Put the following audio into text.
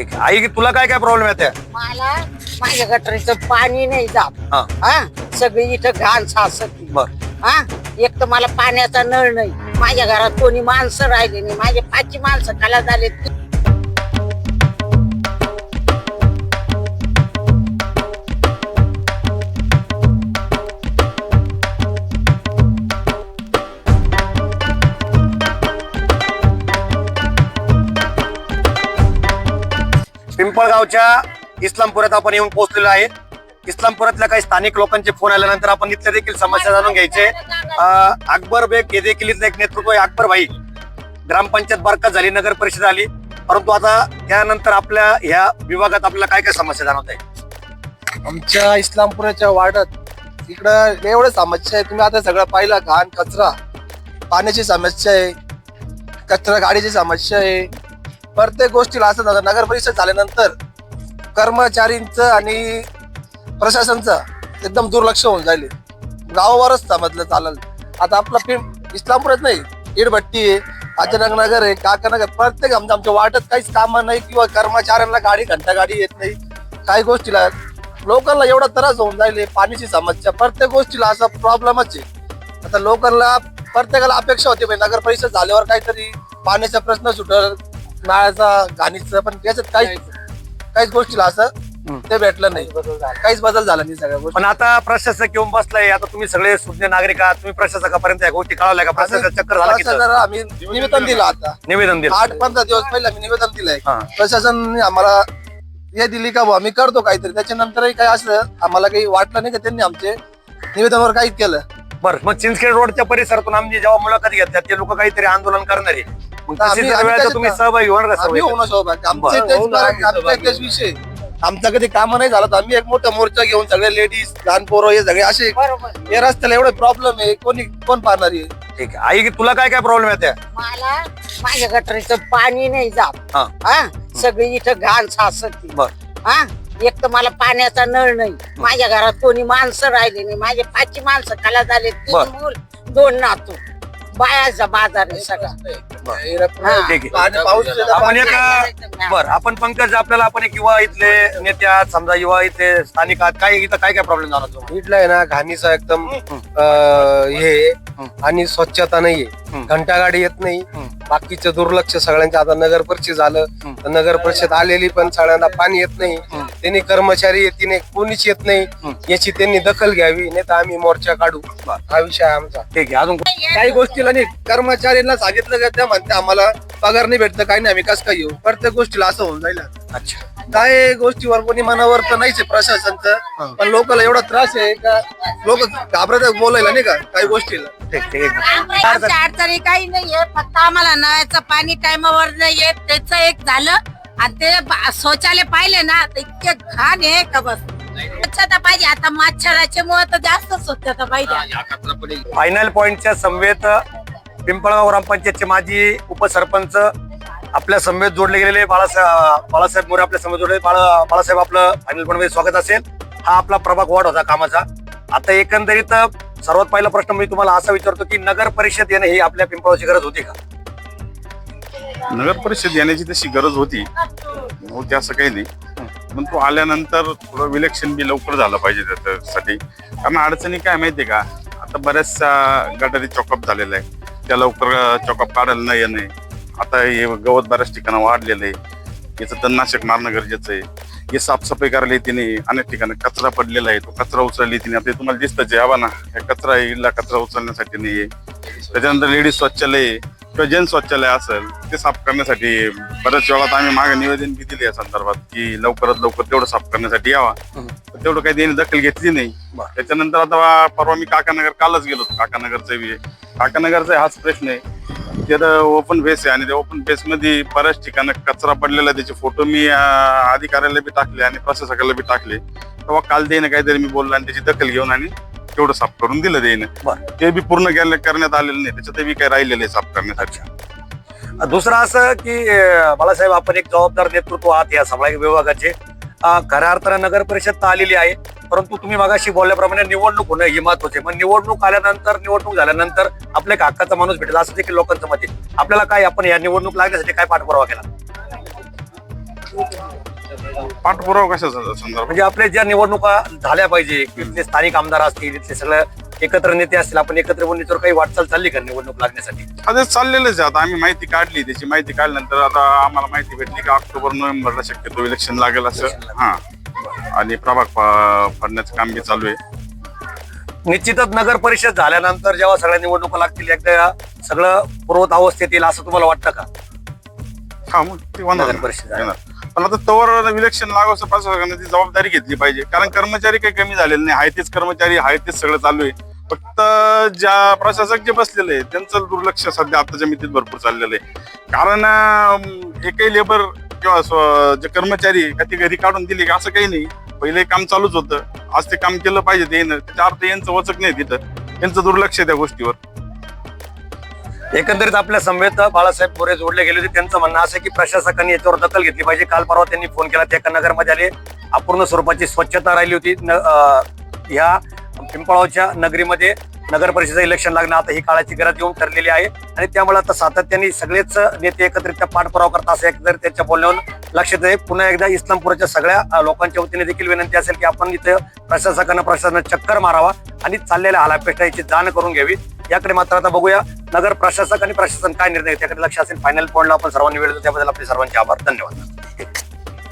ठीक आहे. आई तुला काय काय प्रॉब्लेम येते? मला माझ्या गटरीचं पाणी नाही जात. हा. हा? सगळी इथं घाण साचती. बर. हा? एक तर मला पाण्याचा नळ नाही. माझ्या घरात कोणी माणसं राहिले नाही. माझे पाचची माणसं खाला झाले पिंपळगावच्या इस्लामपुरात आपण येऊन पोहोचलेलो आहे. इस्लामपुरातल्या काही स्थानिक लोकांचे फोन आल्यानंतर आपण इथल्या देखील समस्या जाणून घ्यायचे. अकबर बेग हे देखील इथलं एक नेतृत्व आहे. अकबर भाई ग्रामपंचायत बरखास्त झाली नगर परिषद आली. परंतु आता त्यानंतर आपल्या ह्या विभागात आपल्याला काय काय समस्या जाणवत आहे आमच्या इस्लामपुराच्या वार्डात इकडं एवढं समस्या आहे. तुम्ही आता सगळं पाहिलं घाण कचरा पाण्याची समस्या आहे कचरा गाडीची समस्या आहे. प्रत्येक गोष्टीला असं झालं नगर परिषद झाल्यानंतर कर्मचारींचं आणि प्रशासनचं एकदम दुर्लक्ष होऊन जाईल गावावरच समजलं चालेल. आता आपला पिं इस्लामपुरात नाही इडभट्टी आहे अचानक नगर आहे काकानगर प्रत्येक आमच्या आमच्या वाटत काहीच कामं नाही किंवा कर्मचाऱ्यांना गाडी घंटा गाडी येत नाही. काही गोष्टीला लोकांना एवढा त्रास होऊन जाईल पाण्याची समस्या प्रत्येक गोष्टीला असा प्रॉब्लेमच आहे. आता लोकांना प्रत्येकाला अपेक्षा होती नगर परिषद झाल्यावर काहीतरी पाण्याचा प्रश्न सुटल नाळाचा घाणीचं पण त्याच्यात काही काहीच गोष्टीला असं ते भेटलं नाही. काहीच बदल झाला नाही सगळ्या गोष्टी. पण आता प्रशासक येऊन बसलाय. आता तुम्ही सगळे सुज्ञ नागरिक आहात. तुम्ही प्रशासकापर्यंत या गोष्टी कळवल्या का? प्रशासक चक्कर झाला की प्रशासनाला आम्ही निवेदन दिलं आता. निवेदन दिलं. आठ पंधरा दिवस पहिले आम्ही निवेदन दिलंय. हा. प्रशासनाने आम्हाला हे दिली का बुवा, आम्ही करतो काहीतरी. त्याच्यानंतरही काही असलं आम्हाला काही वाटलं नाही का त्यांनी आमचे निवेदनावर काही केलं? बरं मग चिंचखेड रोडच्या परिसरातून आम्ही जेव्हा मुलाखत घेतात ते लोक काहीतरी आंदोलन करणार आहे. मग तर आम्ही- तशी जर आम्ही वेळेचा तुम्ही त्याच्यात- सहभागी होणार का आम्ही सहभागी? आमचे बरं. तेच होऊन बरं, आम्ही आमचा सहभागी. तेच विषय आमचा कधी काम नाही झालं तर आम्ही एक मोठा मोर्चा घेऊन सगळे लेडीज लहान पोरं हे सगळे असे बरोबर. या रस्त्याला एवढे प्रॉब्लेम आहे. कोणी कोण पाहणार आहे ठीक आहे. आई तुला काय काय प्रॉब्लेम येते? मला माझ्या गटरीचं पाणी नाही जात. हा. हा? सगळी इथं घाण साचती. बर. हा? एक तर मला पाण्याचा नळ नाही. माझ्या घरात कोणी माणसं राहिले नाही. माझे पाचची माणसं खाला झाले. बर. तीन मूल दोन नातू. बायाचा बाजार आहे सगळा. ठीक आहे. पाऊस आपण एक बर आपण पंकज आपल्याला आपण एक युवा इथले नेते आहात. समजा युवा इथले स्थानिक आहात. काय इथं काय काय प्रॉब्लेम झाला तो इथला आहे ना घाणीचा एकदम अं, हे आहे. आणि स्वच्छता नाहीये. हम्म. घंटा गाडी येत नाही. बाकीचं दुर्लक्ष सगळ्यांच्या आता नगर परिषद झालं. तर नगर परिषद आलेली पण सगळ्यांना पाणी येत नाही. त्यांनी कर्मचारी येते नाही कोणीच येत नाही. याची त्यांनी दखल घ्यावी नाही तर आम्ही मोर्चा काढू. हा विषय आहे आमचा. ठीक आहे अजून काही गोष्टीला नाही कर्मचाऱ्यांना सांगितलं का त्या म्हणते आम्हाला पगार नाही भेटतं काही नाही आम्ही कसं काय येऊ? प्रत्येक गोष्टीला असं होऊन जाईल. अच्छा. काय गोष्टीवर कोणी मनावर तर नाहीच आहे प्रशासनचं पण लोकांना एवढा त्रास आहे का लोक घाबरत बोलायला नाही का काही गोष्टीला. ठीक ठीक अडचणी काही नाहीये. फक्त आम्हाला नळाचं पाणी टायमावर नाही येत त्याचं एक झालं. आणि ते बा- शौचालय पाहिले ना तर इतके घाण आहे का बस? स्वच्छता पाहिजे. आता मच्छराच्या मुळे तर जास्त स्वच्छता पाहिजे. फायनल पॉइंटच्या समवेत पिंपळगाव ग्रामपंचायतचे माजी उपसरपंच आपल्या समवेत जोडले गेलेले बाळासाहेब बाळासाहेब मोरे आपल्या समवेत जोडले. बाळा बाळासाहेब आपलं फायनल पॉइंटमध्ये स्वागत असेल. हा आपला प्रभाग वाढ होता कामाचा. आता एकंदरीत सर्वात पहिला प्रश्न मी तुम्हाला असा विचारतो की नगर परिषद येणे ही आपल्या पिंपळाची गरज होती का? नगर परिषद येण्याची तशी गरज होती. होती असं काही नाही. पण तो आल्यानंतर थोडं विलक्षण बी लवकर झालं पाहिजे त्याच्यासाठी. कारण अडचणी काय माहिती का? आता बऱ्याचशा गटारी चॉकअप झालेला आहे त्या लवकर चॉकअप काढायला नाही येणे आता हे गवत बऱ्याच ठिकाणी वाढलेलं आहे. याचं तणनाशक मारणं गरजेचं आहे. हे साफसफाई करायला येते नाही अनेक ठिकाणी कचरा पडलेला आहे. तो कचरा उचलला येते नाही आता तुम्हाला दिसतं हवा ना हे कचरा इथला कचरा उचलण्यासाठी नाही त्याच्यानंतर लेडीज शौचालय आहे. किंवा जन शौचालय असेल ते साफ करण्यासाठी बऱ्याच वेळात आम्ही मागे निवेदन बी दिले या संदर्भात की लवकरात लवकर तेवढं साफ करण्यासाठी यावा. तेवढं काही त्यांनी दखल घेतली नाही. त्याच्यानंतर आता परवा मी काकानगर कालच गेलो काकानगरचा काकानगरचा हाच प्रश्न आहे. तिथं ओपन फेस आहे आणि त्या ओपन फेस मध्ये बऱ्याच ठिकाणी कचरा पडलेला. त्याचे फोटो मी अधिकाऱ्याला बी टाकले आणि प्रशासकाला बी टाकले. तेव्हा काल देईन काहीतरी मी बोललो आणि त्याची दखल घेऊन आणि तेवढं साफ करून दिलं देईन. ते बी पूर्ण केलं करण्यात आलेलं नाही. त्याच्यात बी काही राहिलेलं आहे साफ करण्यासाठी. दुसरं असं की बाळासाहेब आपण एक जबाबदार नेतृत्व आहात या सगळ्या विभागाचे खऱ्या अर्थानं नगर परिषद तर आलेली आहे. परंतु तुम्ही मागाशी बोलल्याप्रमाणे निवडणूक होणं ही महत्त्वाचे मग निवडणूक आल्यानंतर निवडणूक झाल्यानंतर आपल्या एक हक्काचा माणूस भेटेल असं देखील लोकांचं मत आहे. आपल्याला काय आपण या निवडणूक लागण्यासाठी काय पाठपुरावा केला? पाठपुरावा कशा संदर्भात? म्हणजे आपल्या ज्या निवडणुका झाल्या पाहिजे तिथले स्थानिक आमदार असतील तिथले सगळं एकत्र नेते असतील आपण एकत्र येऊन याच्यावर काही वाटचाल चालली का निवडणूक लागण्यासाठी? आता चाललेलंच आहे. आता आम्ही माहिती काढली त्याची माहिती काढल्यानंतर आता आम्हाला माहिती भेटली की ऑक्टोबर नोव्हेंबरला शक्यतो इलेक्शन लागेल असं. हा. आणि प्रभाग फाडण्याचं काम बी चालू आहे. निश्चितच नगर परिषद झाल्यानंतर जेव्हा सगळ्या निवडणुका लागतील एकदा सगळं पूर्वत अवस्थेत येईल असं तुम्हाला वाटतं का? हा मग ते नगर. परिषद. पण आता तवर इलेक्शन लागोस प्रशासनाने ती जबाबदारी घेतली पाहिजे. कारण कर्मचारी काही कमी झालेले नाही. आहे तेच कर्मचारी आहे तेच सगळं चालू आहे. फक्त ज्या प्रशासक जे बसलेले आहे त्यांचं दुर्लक्ष सध्या आताच्या मितीत भरपूर चाललेलं आहे. कारण एकही लेबर किंवा जे कर्मचारी का ती घरी काढून दिली का असं काही नाही. पहिले काम चालूच होतं. आज ते काम केलं पाहिजे ते येणं. त्याच्या अर्थ यांचं वचक नाही तिथं. यांचं दुर्लक्ष आहे त्या गोष्टीवर. एकंदरीत आपल्या समवेत बाळासाहेब मोरे जोडले गेले होते. त्यांचं म्हणणं असं की प्रशासकांनी याच्यावर दखल घेतली पाहिजे. काल परवा त्यांनी फोन केला. त्या नगरमध्ये आले. अपूर्ण स्वरूपाची स्वच्छता राहिली होती. न- ह्या पिंपळावच्या नगरीमध्ये नगर परिषद इलेक्शन लागणं आता ही काळाची गरज येऊन ठरलेली आहे. आणि त्यामुळे आता सातत्याने सगळेच नेते एकत्रित पाठपुरावा करतात असं एकंदरीत त्यांच्या बोलण्यावर लक्षात आहे पुन्हा एकदा इस्लामपूरच्या सगळ्या लोकांच्या वतीने देखील विनंती असेल की आपण इथं प्रशासकांना प्रशासनात चक्कर मारावा आणि चाललेल्या हालापेष्टा याची जाण करून घ्यावी. याकडे मात्र आता बघूया नगर प्रशासक आणि प्रशासन काय निर्णय त्याकडे लक्ष असेल. फायनल पॉईंटला आपण सर्वांनी वेळ त्याबद्दल आपले सर्वांचे आभार. धन्यवाद.